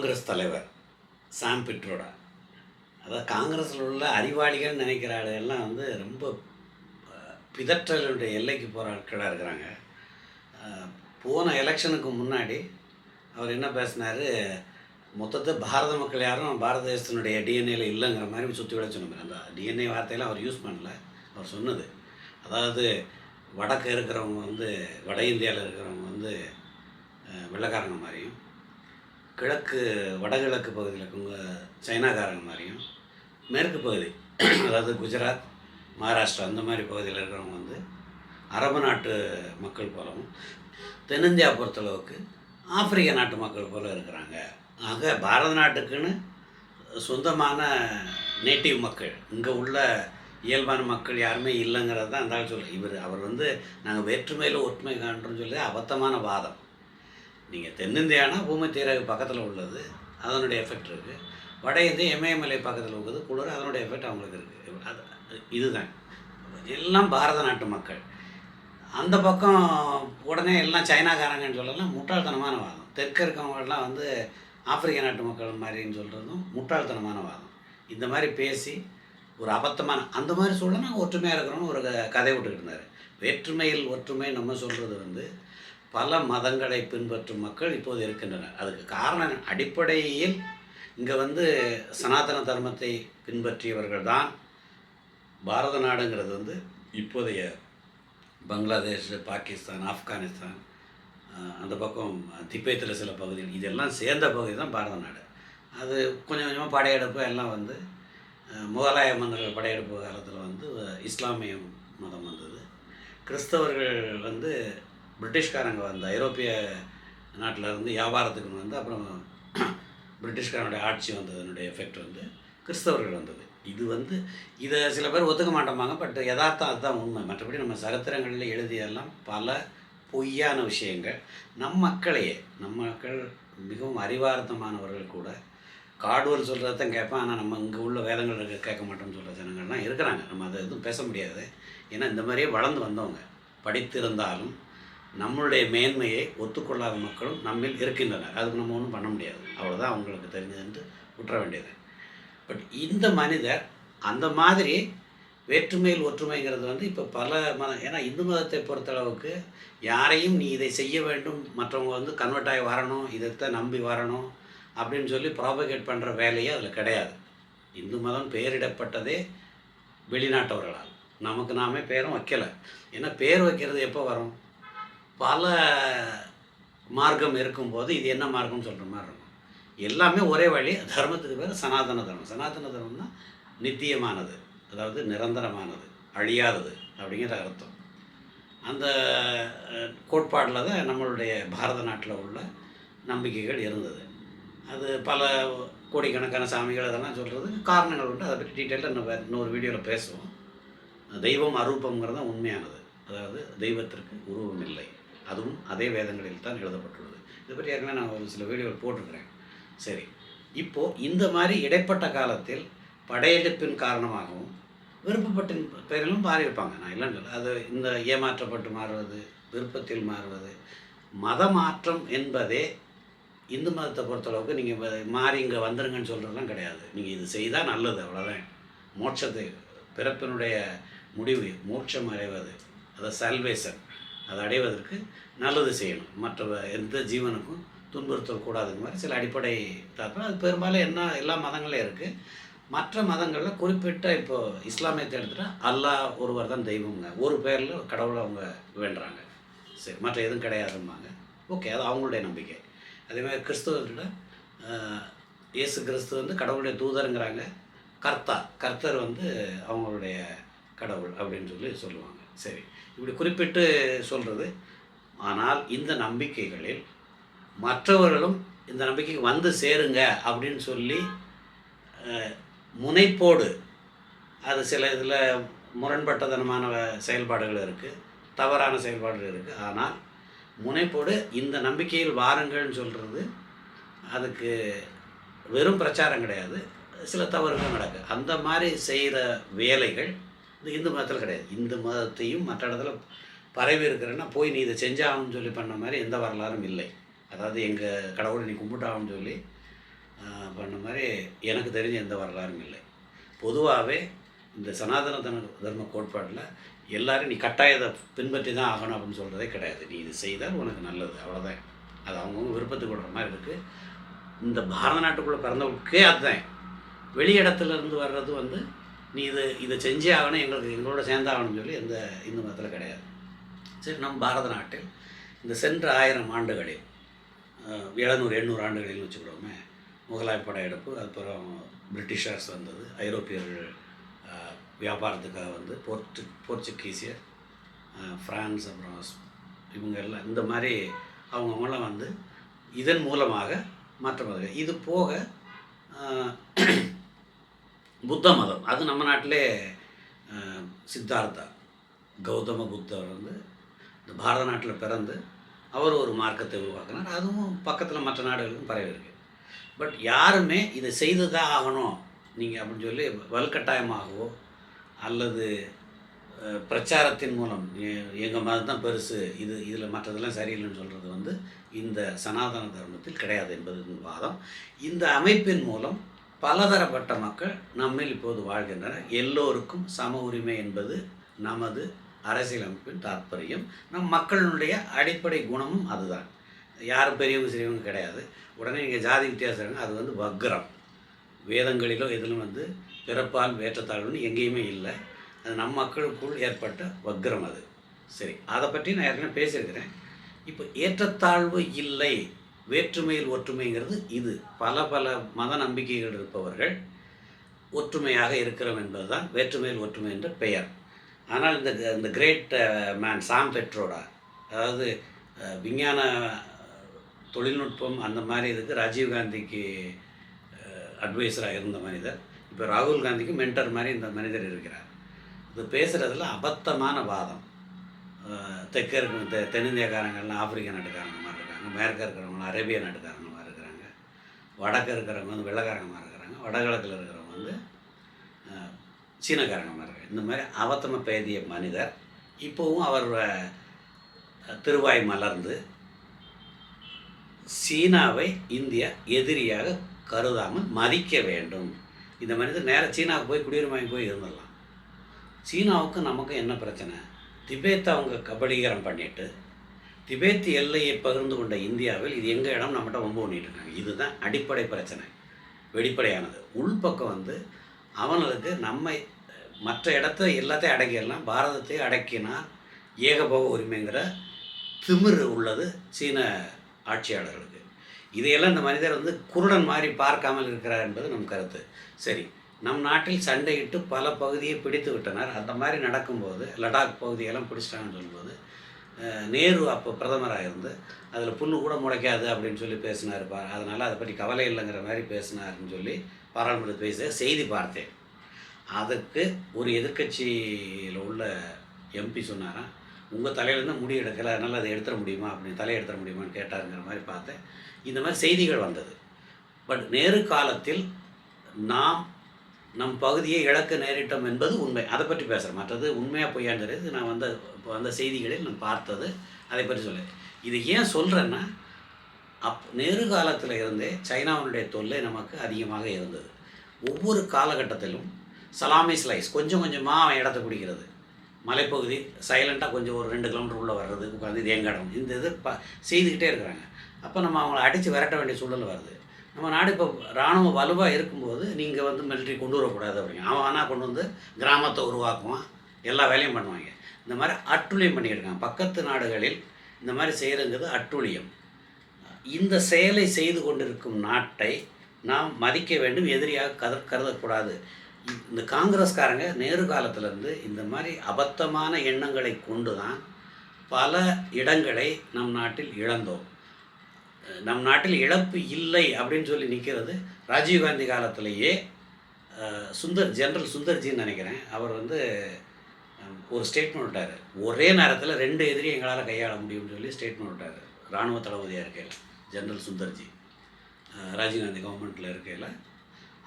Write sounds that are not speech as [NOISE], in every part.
காங்கிரஸ் தலைவர் சாம் பிட்ரோடா. அதாவது காங்கிரஸில் உள்ள அறிவாளிகள் நினைக்கிற ஆளுகள்லாம் வந்து ரொம்ப பிதற்றலுடைய எல்லைக்கு போகிற ஆட்களாக இருக்கிறாங்க. போன எலெக்ஷனுக்கு முன்னாடி அவர் என்ன பேசினார்? மொத்தத்தை பாரத மக்கள் யாரும் பாரத தேசத்தினுடைய டிஎன்ஏல இல்லைங்கிற மாதிரி சுற்றி விட சொன்னார் அந்த டிஎன்ஏ வார்த்தையெல்லாம் அவர் யூஸ் பண்ணல. அவர் சொன்னது. அதாவது வடக்கு இருக்கிறவங்க வந்து வட இந்தியாவில் இருக்கிறவங்க வந்து வெள்ளக்காரங்க மாதிரியும் கிழக்கு வடகிழக்கு பகுதியில் இருக்கவங்க சைனாக்காரங்க மாதிரியும் மேற்கு பகுதி அதாவது குஜராத் மகாராஷ்டிரா அந்த மாதிரி பகுதியில் இருக்கிறவங்க வந்து அரபு நாட்டு மக்கள் போலவும் தென்னிந்தியா பொறுத்தளவுக்கு ஆப்பிரிக்க நாட்டு மக்கள் போல இருக்கிறாங்க. ஆக பாரத நாட்டுக்குன்னு சொந்தமான நேட்டிவ் மக்கள் இங்கே உள்ள இயல்பான மக்கள் யாருமே இல்லைங்கிறது தான் அந்த ஆள் சொல்லு இவர் அவர் வந்து நாங்கள் வேற்றுமையில் ஒற்றுமை காண்றோம்னு சொல்லி அபத்தமான வாதம். நீங்கள் தென்னிந்தியானா பூமி பக்கத்தில் உள்ளது. அதனுடைய எஃபெக்ட் இருக்குது வட இந்திய இமயமலை பக்கத்தில் உள்ளது. குளிர் அதனுடைய எஃபெக்ட் அவங்களுக்கு இருக்குது அது இதுதான். எல்லாம் பாரத நாட்டு மக்கள். அந்த பக்கம் உடனே எல்லாம் சைனாக்காரங்கன்னு சொல்லலாம். முட்டாள்தனமான வாதம். தெற்கு இருக்கவங்கலாம் வந்து ஆப்பிரிக்க நாட்டு மக்கள் மாதிரின்னு சொல்கிறதும் முட்டாள்தனமான வாதம். இந்த மாதிரி பேசி ஒரு அபத்தமான அந்த மாதிரி சொல்ல நாங்கள் ஒற்றுமையாக இருக்கிறோம்னு ஒரு கதை விட்டுக்கிட்டு இருந்தார். வேற்றுமையில் ஒற்றுமை நம்ம சொல்கிறது வந்து பல மதங்களை பின்பற்றும் மக்கள் இப்போது இருக்கின்றனர். அதுக்கு காரணம் அடிப்படையில் இங்கே வந்து சனாதன தர்மத்தை பின்பற்றியவர்கள் தான் பாரத நாடுங்கிறது வந்து இப்போதைய பங்களாதேஷ் பாகிஸ்தான் ஆப்கானிஸ்தான் அந்த பக்கம் திபேத்தில் சில பகுதிகள் இதெல்லாம் சேர்ந்த பகுதி தான் பாரத நாடு. அது கொஞ்சம் கொஞ்சமாக படையெடுப்பு எல்லாம் வந்து முகலாய மன்னர்கள் படையெடுப்பு காலத்தில் வந்து இஸ்லாமிய மதம் வந்தது. கிறிஸ்தவர்கள் வந்து பிரிட்டிஷ்காரங்க வந்த ஐரோப்பிய நாட்டில் இருந்து வியாபாரத்துக்கு வந்து அப்புறம் [CLEARS THROAT] பிரிட்டிஷ்காரனுடைய ஆட்சி வந்ததனுடைய எஃபெக்ட் வந்து கிறிஸ்தவர்கள் வந்தது. இது வந்து இதை சில பேர் ஒத்துக்க மாட்டோமாங்க பட் யதார்த்தம் அதுதான் உண்மை. மற்றபடி நம்ம சரித்திரங்களில் எழுதியெல்லாம் பல பொய்யான விஷயங்கள். நம் மக்களையே நம் மக்கள் மிகவும் அறிவார்த்தமானவர்கள் கூட காடுவல் சொல்கிறத கேட்பேன் ஆனால் நம்ம இங்கே உள்ள வேதங்கள் கேட்க மாட்டோம்னு சொல்கிற ஜனங்கள்லாம் இருக்கிறாங்க. நம்ம அதை எதுவும் பேச முடியாது. ஏன்னா இந்த மாதிரியே வளர்ந்து வந்தவங்க. படித்திருந்தாலும் நம்மளுடைய மேன்மையை ஒத்துக்கொள்ளாத மக்களும் நம்மில் இருக்கின்றனர். அதுக்கு நம்ம ஒன்றும் பண்ண முடியாது. அவ்வளோதான் அவங்களுக்கு தெரிஞ்சதுன்ட்டு விட்டுற வேண்டியது. பட் இந்த மனிதர் அந்த மாதிரி வேற்றுமையில் ஒற்றுமைங்கிறது வந்து இப்போ பல மத ஏன்னா இந்து மதத்தை பொறுத்தளவுக்கு யாரையும் நீ இதை செய்ய வேண்டும் மற்றவங்க வந்து கன்வெர்ட் ஆகி வரணும் இதைத்தான் நம்பி வரணும் அப்படின்னு சொல்லி ப்ராபகேட் பண்ணுற வேலையே அதில் கிடையாது. இந்து மதம் பெயரிடப்பட்டதே வெளிநாட்டவர்களால். நமக்கு நாமே பேரும் வைக்கலை. ஏன்னா பேர் வைக்கிறது எப்போ வரும்? பல மார்க்கம் இருக்கும்போது இது என்ன மார்க்கம்னு சொல்கிற மாதிரி இருக்கும். எல்லாமே ஒரே வழி தர்மத்துக்கு பேர் சனாதன தர்மம். சனாதன தர்மம்னா நித்தியமானது அதாவது நிரந்தரமானது அழியாதது அப்படிங்கிற அர்த்தம். அந்த கோட்பாட்டில் தான் நம்மளுடைய பாரத நாட்டில் உள்ள நம்பிக்கைகள் இருந்தது. அது பல கோடிக்கணக்கான சாமிகள் அதெல்லாம் சொல்கிறதுக்கு காரணங்கள் உண்டு. அதை பற்றி டீட்டெயிலாக நம்ம இன்னொரு வீடியோவில் பேசுவோம். தெய்வம் அரூபங்கிறது தான் உண்மையானது. அதாவது தெய்வத்திற்கு உருவம் இல்லை. அதுவும் அதே வேதங்களில் தான் எழுதப்பட்டுள்ளது. இதை பற்றி ஏற்கனவே நான் ஒரு சில வீடியோவில் போட்டிருக்கிறேன். சரி. இப்போது இந்த மாதிரி இடைப்பட்ட காலத்தில் படையெடுப்பின் காரணமாகவும் விருப்பப்பட்டின் பெயரிலும் மாறியிருப்பாங்க நான் இல்லைன்னு அது இந்த ஏமாற்றப்பட்டு மாறுவது விருப்பத்தில் மாறுவது மத மாற்றம் என்பதே இந்து மதத்தை பொறுத்தளவுக்கு நீங்கள் மாறி இங்கே வந்துருங்கன்னு சொல்கிறதெல்லாம் கிடையாது. நீங்கள் இது செய்தால் நல்லது அவ்வளோதான் மோட்சத்தை பிறப்பினுடைய முடிவு மோட்சம் அடைவது அதை சல்வேஷன் அதை அடைவதற்கு நல்லது செய்யணும். மற்ற எந்த ஜீவனுக்கும் துன்புறுத்தல் கூடாதுங்க மாதிரி சில அடிப்படை தாக்கம் அது பெரும்பாலும் என்ன எல்லா மதங்களும் இருக்குது மற்ற மதங்களில் குறிப்பிட்ட இப்போ இஸ்லாமியத்தை எடுத்துகிட்டால் அல்லாஹ் ஒருவர் தான் தெய்வங்க ஒரு பேரில் கடவுளை அவங்க வேண்டுறாங்க. சரி மற்ற எதுவும் கிடையாதும்பாங்க. ஓகே அது அவங்களுடைய நம்பிக்கை. அதேமாதிரி கிறிஸ்துவர்கிட்ட இயேசு கிறிஸ்து வந்து கடவுளுடைய தூதருங்கிறாங்க. கர்த்தா கர்த்தர் வந்து அவங்களுடைய கடவுள் அப்படின்னு சொல்லி சொல்லுவாங்க. சரி இப்படி குறிப்பிட்டு சொல்கிறது ஆனால் இந்த நம்பிக்கைகளில் மற்றவர்களும் இந்த நம்பிக்கைக்கு வந்து சேருங்க அப்படின்னு சொல்லி முனைப்போடு அது சில இதில் முரண்பட்டதனமான செயல்பாடுகள் இருக்குது தவறான செயல்பாடுகள் இருக்குது ஆனால் முனைப்போடு இந்த நம்பிக்கையில் வாருங்கள்னு சொல்கிறது அதுக்கு வெறும் பிரச்சாரம் கிடையாது. சில தவறுகள் நடக்குது அந்த மாதிரி செய்கிற வேலைகள் இந்த இந்து மதத்தில் கிடையாது. இந்து மதத்தையும் மற்ற இடத்துல பரவி இருக்கிறேன்னா போய் நீ இதை செஞ்சாகணும்னு சொல்லி பண்ண மாதிரி எந்த வரலாறும் இல்லை. அதாவது எங்கள் கடவுளை நீ கும்பிட்டாகணும்னு சொல்லி பண்ண மாதிரி எனக்கு தெரிஞ்ச எந்த வரலாறும் இல்லை. பொதுவாகவே இந்த சனாதன தர்ம தர்ம கோட்பாட்டில் எல்லோரும் நீ கட்டாயத்தை பின்பற்றி தான் ஆகணும் அப்படின்னு சொல்கிறதே கிடையாது. நீ இது செய்தால் உனக்கு நல்லது. அவ்வளோதான் அது அவங்கவுங்க விருப்பத்துக்கு விடுற மாதிரி இருக்குது இந்த பாரத நாட்டுக்குள்ளே பிறந்தவங்களுக்கே அதுதான். வெளி இடத்துல இருந்து வர்றது வந்து நீ இது இதை செஞ்சே ஆகணும் எங்களுக்கு எங்களோட சேர்ந்தாகணும்னு சொல்லி எந்த இந்து மதத்தில் கிடையாது. சரி நம் பாரத நாட்டில் இந்த சென்ற ஆயிரம் ஆண்டுகளில் எழுநூறு எண்ணூறு ஆண்டுகளில் வச்சுக்கிடுவோமே முகலாய படையெடுப்பு அப்புறம் பிரிட்டிஷர்ஸ் வந்தது ஐரோப்பியர்கள் வியாபாரத்துக்காக வந்து போர்த்து போர்ச்சுகீசியர் ஃப்ரான்ஸ் பிரான்ஸ் அப்புறம் இவங்க எல்லாம் இந்த மாதிரி அவங்கவுங்களாம் வந்து இதன் மூலமாக மாற்ற இது போக புத்த மதம். அது நம்ம நாட்டிலே சித்தார்த்தா. கௌதம புத்தர் வந்து இந்த பாரத நாட்டில் பிறந்து அவர் ஒரு மார்க்கத்தை உருவாக்கினார். அதுவும் பக்கத்தில் மற்ற நாடுகளுக்கும் பரவி இருக்கு. பட் யாருமே இதை செய்து தான் ஆகணும். நீங்கள் அப்படின்னு சொல்லி வலுக்கட்டாயமாகவோ அல்லது பிரச்சாரத்தின் மூலம் எங்கள் மதம் தான் பெருசு இது இதில் மற்றதெல்லாம் சரியில்லைன்னு சொல்கிறது வந்து இந்த சனாதன தர்மத்தில் கிடையாது என்பது வாதம். இந்த அமைப்பின் மூலம் பலதரப்பட்ட மக்கள் நம்மில் இப்போது வாழ்கின்றனர். எல்லோருக்கும் சம உரிமை என்பது நமது அரசியலமைப்பின் தாற்பயம். நம் மக்களினுடைய அடிப்படை குணமும் அதுதான். யாரும் பெரியவங்க சிறியவங்க கிடையாது. உடனே நீங்கள் ஜாதி வித்தியாசம் அது வந்து வக்ரம். வேதங்களிலோ எதிலும் வந்து பிறப்பால் வேற்றத்தாழ்வுன்னு எங்கேயுமே இல்லை. அது நம் மக்களுக்குள் ஏற்பட்ட வக்ரம் அது. சரி அதை பற்றி நான் ஏற்கனவே பேசியிருக்கிறேன். இப்போ ஏற்றத்தாழ்வு இல்லை. வேற்றுமையில் ஒற்றுமைங்கிறது இது. பல பல மத நம்பிக்கைகள் இருப்பவர்கள் ஒற்றுமையாக இருக்கிறோம் என்பதுதான் வேற்றுமையில் ஒற்றுமை என்ற பெயர். ஆனால் இந்த இந்த கிரேட் மேன் சாம் பெட்ரோடா அதாவது விஞ்ஞான தொழில்நுட்பம் அந்த மாதிரி இதுக்கு ராஜீவ்காந்திக்கு அட்வைஸராக இருந்த மனிதர். இப்போ ராகுல் காந்திக்கு மென்டர் மாதிரி இந்த மனிதர் இருக்கிறார். இது பேசுகிறதுல அபத்தமான வாதம். அஹ், தெற்க இருக்க தென்னிந்தியக்காரங்கள்லாம் ஆப்பிரிக்க நாட்டுக்காரங்க மாதிரி இருக்காங்க. மேற்க இருக்கிறவங்க அரேபிய நாட்டுக்காரங்களாக இருக்கிறாங்க. வடக்கு இருக்கிறவங்க வந்து வெள்ளக்காரங்கமாக இருக்கிறாங்க. வடகிழக்கில் இருக்கிறவங்க வந்து சீனக்காரங்கமாக இருக்கிறாங்க இருக்காங்க. இந்த மாதிரி அவத்தம பேதிய மனிதர் இப்போவும் அவர் திருவாய் மலர்ந்து சீனாவை இந்தியா எதிரியாக கருதாமல் மதிக்க வேண்டும். இந்த மனிதர் நேராக சீனாவுக்கு போய் குடியுரிமை போய் இருந்துடலாம். சீனாவுக்கும் நமக்கும் என்ன பிரச்சனை? திபேத்தை அவங்க கபலீகரம் பண்ணிட்டு திபேத் எல்லையை பகிர்ந்து கொண்ட இந்தியாவில் இது எங்கள் இடம்? நம்மகிட்ட வம்பு பண்ணிட்டு இருக்காங்க. இதுதான் அடிப்படை பிரச்சனை. வெளிப்படையானது. உள்பக்கம் வந்து அவனுக்கு நம்ம மற்ற இடத்த எல்லாத்தையும் அடக்கிடலாம். பாரதத்தை அடக்கினால் ஏகபோக உரிமைங்கிற திமிரு உள்ளது சீன ஆட்சியாளர்களுக்கு. இதையெல்லாம் இந்த மனிதர் வந்து குருடன் மாதிரி பார்க்காமல் இருக்கிறார் என்பது நம் கருத்து. சரி நம் நாட்டில் சண்டையிட்டு பல பகுதியை பிடித்து விட்டனர். அந்த மாதிரி நடக்கும்போது லடாக் பகுதியெல்லாம் பிடிச்சிட்டாங்கன்னு சொல்லும்போது நேரு அப்போ பிரதமராக இருந்து அதில் புல்லு கூட முளைக்காது அப்படின்னு சொல்லி பேசினார். பா அதனால் அதை பற்றி கவலை இல்லைங்கிற மாதிரி பேசினாருன்னு சொல்லி பாராளுமன்றத்தில் பேச செய்தி பார்த்தேன். அதுக்கு ஒரு எதிர்க்கட்சியில் உள்ள எம்பி சொன்னாராம் உங்கள் தலையிலேருந்து முடி எடுக்கலை அதனால் அதை எடுத்துட முடியுமா? அப்படின்னு தலையை எடுத்துட முடியுமான்னு கேட்டாருங்கிற மாதிரி பார்த்தேன். இந்த மாதிரி செய்திகள் வந்தது. பட் நேரு காலத்தில் நாம் நம் பகுதியை இழக்க நேரிட்டோம் என்பது உண்மை. அதை பற்றி பேசுகிறேன் மற்றது உண்மையாக பொய்யான்னு நான் வந்த இப்போ வந்த செய்திகளில் நான் பார்த்தது அதை பற்றி சொல்ல. இது ஏன் சொல்கிறேன்னா அப் நேரு காலத்தில் இருந்தே சைனாவினுடைய தொல்லை நமக்கு அதிகமாக இருந்தது. ஒவ்வொரு காலகட்டத்திலும் சலாமி ஸ்லைஸ் கொஞ்சம் கொஞ்சமாக அவன் இடத்த பிடிக்கிறது. மலைப்பகுதி சைலண்ட்டாக கொஞ்சம் ஒரு ரெண்டு கிலோமீட்டர் உள்ளே வர்றது உட்காந்து இது எங்கடம் இந்த இது ப செய்துக்கிட்டே இருக்கிறாங்க. அப்போ நம்ம அவங்கள அடித்து விரட்ட வேண்டிய சூழல் வருது. நம்ம நாடு இப்போ இராணுவம் வலுவாக இருக்கும்போது நீங்கள் வந்து மிலிட்ரி கொண்டு வரக்கூடாது அப்படிங்க. அவன் ஆனால் கொண்டு வந்து கிராமத்தை உருவாக்குவான். எல்லா வேலையும் பண்ணுவாங்க. இந்த மாதிரி அட்டுழியம் பண்ணியிருக்காங்க பக்கத்து நாடுகளில் இந்த மாதிரி செய்கிறங்கிறது அட்டுழியம். இந்த செயலை செய்து கொண்டிருக்கும் நாட்டை நாம் மதிக்க வேண்டும் எதிரியாக கத கருதக்கூடாது. இந்த காங்கிரஸ்காரங்க நேரு காலத்திலேருந்து இந்த மாதிரி அபத்தமான எண்ணங்களை கொண்டு தான் பல இடங்களை நம் நாட்டில் இழந்தோம். நம் நாட்டில் இழப்பு இல்லை அப்படின்னு சொல்லி நிற்கிறது ராஜீவ்காந்தி காலத்திலேயே சுந்தர் ஜெனரல் சுந்தர்ஜின்னு நினைக்கிறேன். அவர் வந்து ஒரு ஸ்டேட்மெண்ட் விட்டார். ஒரே நேரத்தில் ரெண்டு எதிரி எங்களால் கையாள முடியும்னு சொல்லி ஸ்டேட்மெண்ட் விட்டார். இராணுவ தளபதியாக இருக்கையில் ஜெனரல் சுந்தர்ஜி. ராஜீவ்காந்தி கவர்மெண்ட்டில் இருக்கையில்.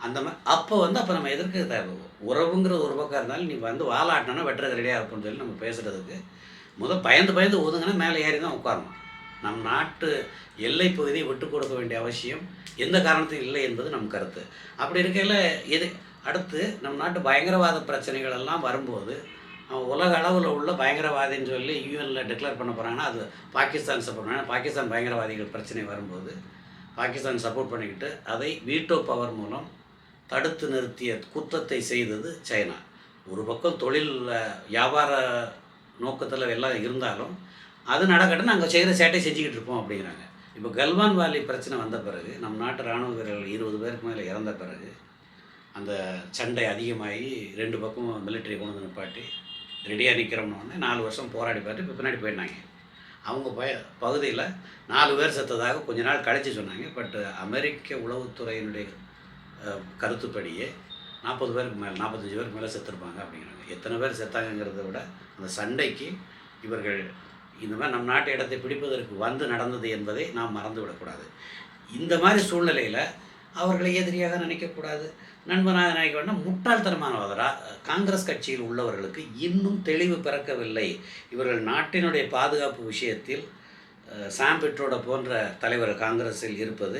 அந்த மாதிரி அப்போ வந்து அப்போ நம்ம எதிர்க்க தேவை உறவுங்கிற ஒரு பக்கம் இருந்தாலும் நீ வந்து வாலாட்டினா வெட்டுறது ரெடியாக இருக்கும்னு சொல்லி நம்ம பேசுகிறதுக்கு முதல் பயந்து பயந்து ஒதுங்கினா மேலே ஏறி தான் உட்காரணும். நம் நாட்டு எல்லை பகுதியை விட்டு கொடுக்க வேண்டிய அவசியம் எந்த காரணத்தையும் இல்லை என்பது நம் கருத்து. அப்படி இருக்கையில் எது அடுத்து நம் நாட்டு பயங்கரவாத பிரச்சனைகள் எல்லாம் வரும்போது உலக அளவில் உள்ள பயங்கரவாதின்னு சொல்லி யூஎனில் டிக்ளேர் பண்ண போகிறாங்கன்னா அது பாகிஸ்தான் சப்போர்ட் பண்ண பாகிஸ்தான் பயங்கரவாதிகள் பிரச்சனை வரும்போது பாகிஸ்தான் சப்போர்ட் பண்ணிக்கிட்டு அதை வீட்டோ பவர் மூலம் தடுத்து நிறுத்திய குத்தத்தை செய்தது சைனா. ஒரு பக்கம் தொழில் வியாபார நோக்கத்தில் எல்லாம் இருந்தாலும் அது நடக்கட்டும் நாங்கள் செய்கிற சேட்டை செஞ்சுக்கிட்டு இருப்போம் அப்படிங்கிறாங்க. இப்போ கல்வான் வாலி பிரச்சனை வந்த பிறகு நம் நாட்டு இராணுவ வீரர்கள் இருபது பேருக்கு மேலே இறந்த பிறகு அந்த சண்டை அதிகமாகி ரெண்டு பக்கமும் மிலிட்டரி கொண்டு வந்து நிப்பாட்டி ரெடியாக நிற்கிறோம்னு நாலு வருஷம் போராடி பார்த்து இப்போ பின்னாடி போயிட்டாங்க. அவங்க பய பகுதியில் நாலு பேர் செத்ததாக கொஞ்ச நாள் கழித்து சொன்னாங்க. பட் அமெரிக்க உளவுத்துறையினுடைய கருத்துப்படியே நாற்பது பேருக்கு மேலே நாற்பத்தஞ்சு பேருக்கு மேலே செத்துருப்பாங்க அப்படிங்கிறாங்க. எத்தனை பேர் செத்தாங்கங்கிறத விட அந்த சண்டைக்கு இவர்கள் இந்த மாதிரி நம் நாட்டு இடத்தை பிடிப்பதற்கு வந்து நடந்தது என்பதை நாம் மறந்துவிடக்கூடாது. இந்த மாதிரி சூழ்நிலையில் அவர்களை எதிரியாக நினைக்கக்கூடாது. நண்பனாக நினைக்க வேண்டும் முட்டாள்தனமானவராக காங்கிரஸ் கட்சியில் உள்ளவர்களுக்கு இன்னும் தெளிவு பிறக்கவில்லை. இவர்கள் நாட்டினுடைய பாதுகாப்பு விஷயத்தில் சாம் பெட்ரோட போன்ற தலைவர் காங்கிரஸில் இருப்பது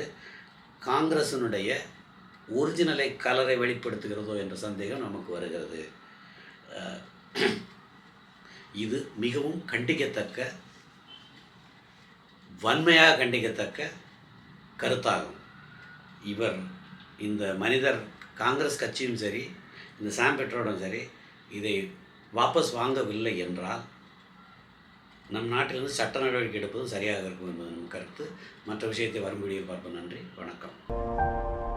காங்கிரசினுடைய ஒரிஜினலை கலரை வெளிப்படுத்துகிறதோ என்ற சந்தேகம் நமக்கு வருகிறது. இது மிகவும் கண்டிக்கத்தக்க வன்மையாக கண்டிக்கத்தக்க கருத்தாகும். இவர் இந்த மனிதர் காங்கிரஸ் கட்சியும் சரி இந்த சாம் பெற்றோடும் சரி இதை வாபஸ் வாங்கவில்லை என்றால் நம் நாட்டிலிருந்து சட்ட நடவடிக்கை எடுப்பதும் சரியாக இருக்கும் என்பது நம் கருத்து. மற்ற விஷயத்தை வரும் பார்ப்போம். நன்றி. வணக்கம்.